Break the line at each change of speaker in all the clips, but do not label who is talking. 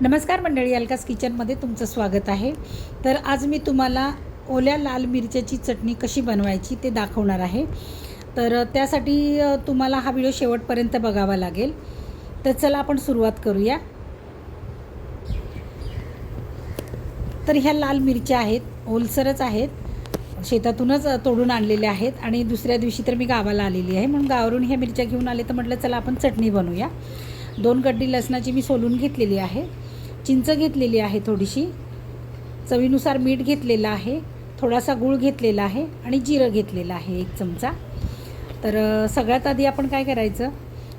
नमस्कार मंडळी अलकास किचनमध्ये तुमचं स्वागत आहे. तर आज मी तुम्हाला ओल्या लाल मिरच्याची चटणी कशी बनवायची ते दाखवणार आहे. तर त्यासाठी तुम्हाला हा व्हिडिओ शेवटपर्यंत बघावा लागेल. तर चला आपण सुरुवात करूया. तर ह्या लाल मिरच्या आहेत ओलसरच आहेत शेतातूनच तोडून आणलेल्या आहेत आणि दुसऱ्या दिवशी तर मी गावाला आलेली आहे. म्हणून गावावरून ह्या मिरच्या घेऊन आले तर म्हटलं चला आपण चटणी बनवूया. दोन गड्डी लसणाची मी सोलून घेतलेली आहे. चिंच घेतलेली आहे थोडीशी. चवीनुसार मीठ घेतलेलं आहे थोडासा गूळ घेतलेला आहे आणि जिरं घेतलेलं आहे एक चमचा. तर सगळ्यात आधी आपण काय करायचं?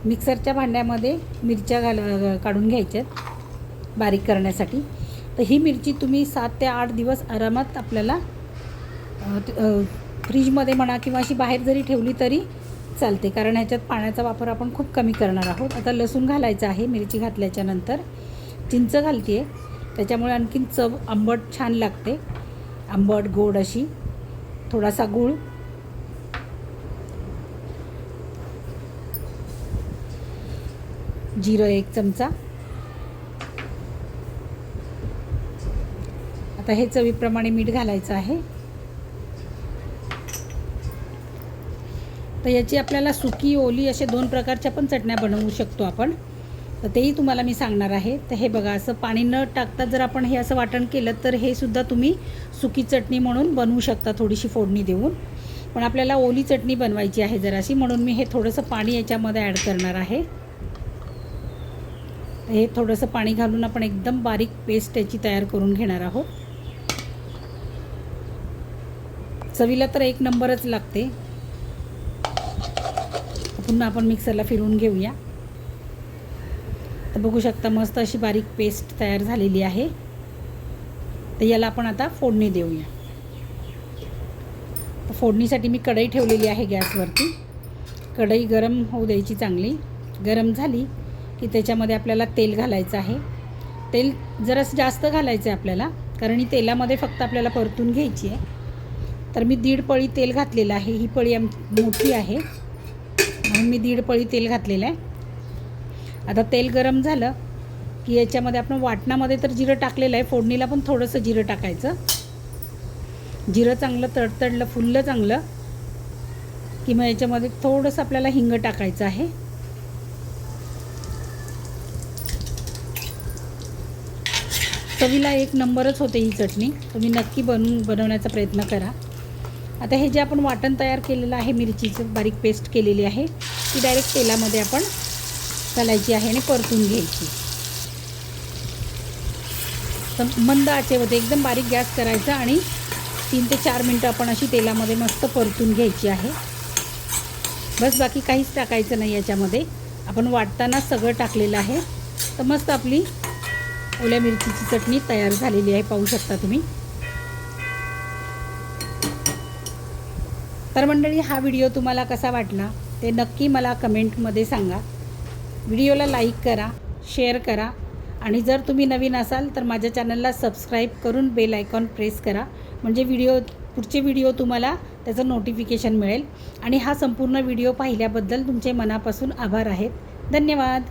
मिक्सरच्या भांड्यामध्ये मिरच्या घाल काढून घ्यायच्यात बारीक करण्यासाठी. तर ही मिरची तुम्ही सात ते आठ दिवस आरामात आपल्याला फ्रीजमध्ये म्हणा किंवा अशी बाहेर जरी ठेवली तरी चालते. कारण ह्याच्यात पाण्याचा वापर आपण खूप कमी करणार आहोत. आता लसूण घालायचं आहे मिरची घातल्याच्यानंतर चिंच घालते आहे त्याच्यामुळे आणखीन चव आंबट छान लागते. आंबट गोड अशी. थोडासा गूळ. जिरं एक चमचा. आता हे चवीप्रमाणे मीठ घालायचं आहे. तर याची आपल्याला सुकी ओली असे दोन प्रकारच्या पण चटण्या बनवू शकतो आपण. तर तेही तुम्हाला मी सांगणार आहे. तर हे बघा असं पाणी न टाकता जर आपण हे असं वाटण केलं तर हे सुद्धा तुम्ही सुकी चटणी म्हणून बनवू शकता थोडीशी फोडणी देऊन. पण आपल्याला ओली चटणी बनवायची आहे जराशी म्हणून मी हे थोडंसं पाणी याच्यामध्ये ॲड करणार आहे. हे थोडंसं पाणी घालून आपण एकदम बारीक पेस्ट याची तयार करून घेणार आहोत. चवीला तर एक नंबरच लागते. पुन्हा आपण मिक्सरला फिरवून घेऊया. तर बघू शकता मस्त अशी बारीक पेस्ट तयार झालेली आहे. तर याला आपण आता फोडणी देऊया. तर फोडणीसाठी मी कढई ठेवलेली आहे गॅसवरती. कढई गरम होऊ द्यायची चांगली. गरम झाली की त्याच्यामध्ये आपल्याला तेल घालायचं आहे. तेल जरासं जास्त घालायचं आहे आपल्याला कारण ही तेलामध्ये फक्त आपल्याला परतून घ्यायची आहे. तर मी दीड पळी तेल घातलेलं आहे. ही पळी आम मोठी आहे. म्हणून मी दीड पळी तेल घातलेलं आहे. आता तेल गरम झालं की याच्यामध्ये आपण वाटणामध्ये तर जिरं टाकलेलं आहे फोडणीला पण थोडंसं जिरं टाकायचं. जिरं चांगलं तडतडलं फुललं चांगलं की मग याच्यामध्ये थोडंसं आपल्याला हिंग टाकायचं आहे. चवीला एक नंबरच होते ही चटणी. तुम्ही नक्की बनवून बनवण्याचा प्रयत्न करा. आता हे जे आपण वाटण तयार केलेलं आहे मिरचीचं बारीक पेस्ट केलेली आहे ती डायरेक्ट तेलामध्ये आपण घालायची आहे आणि परतून घ्यायची. तर मंद आचेमध्ये एकदम बारीक गॅस करायचा आणि तीन ते चार मिनटं आपण अशी तेलामध्ये मस्त परतून घ्यायची आहे. बस बाकी काहीच टाकायचं नाही याच्यामध्ये. आपण वाटताना सगळं टाकलेलं आहे. तर मस्त आपली ओल्या मिरचीची चटणी तयार झालेली आहे पाहू शकता तुम्ही. तर मंडळी हा व्हिडिओ तुम्हाला कसा वाटला ते नक्की मला कमेंटमध्ये सांगा. व्हिडिओला लाईक करा शेअर करा आणि जर तुम्ही नवीन असाल तर माझ्या चॅनलला सबस्क्राईब करून बेल आयकॉन प्रेस करा. म्हणजे व्हिडिओ पुढचे व्हिडिओ तुम्हाला त्याचं नोटिफिकेशन मिळेल. आणि हा संपूर्ण व्हिडिओ पाहिल्याबद्दल तुमचे मनापासून आभार आहेत. धन्यवाद.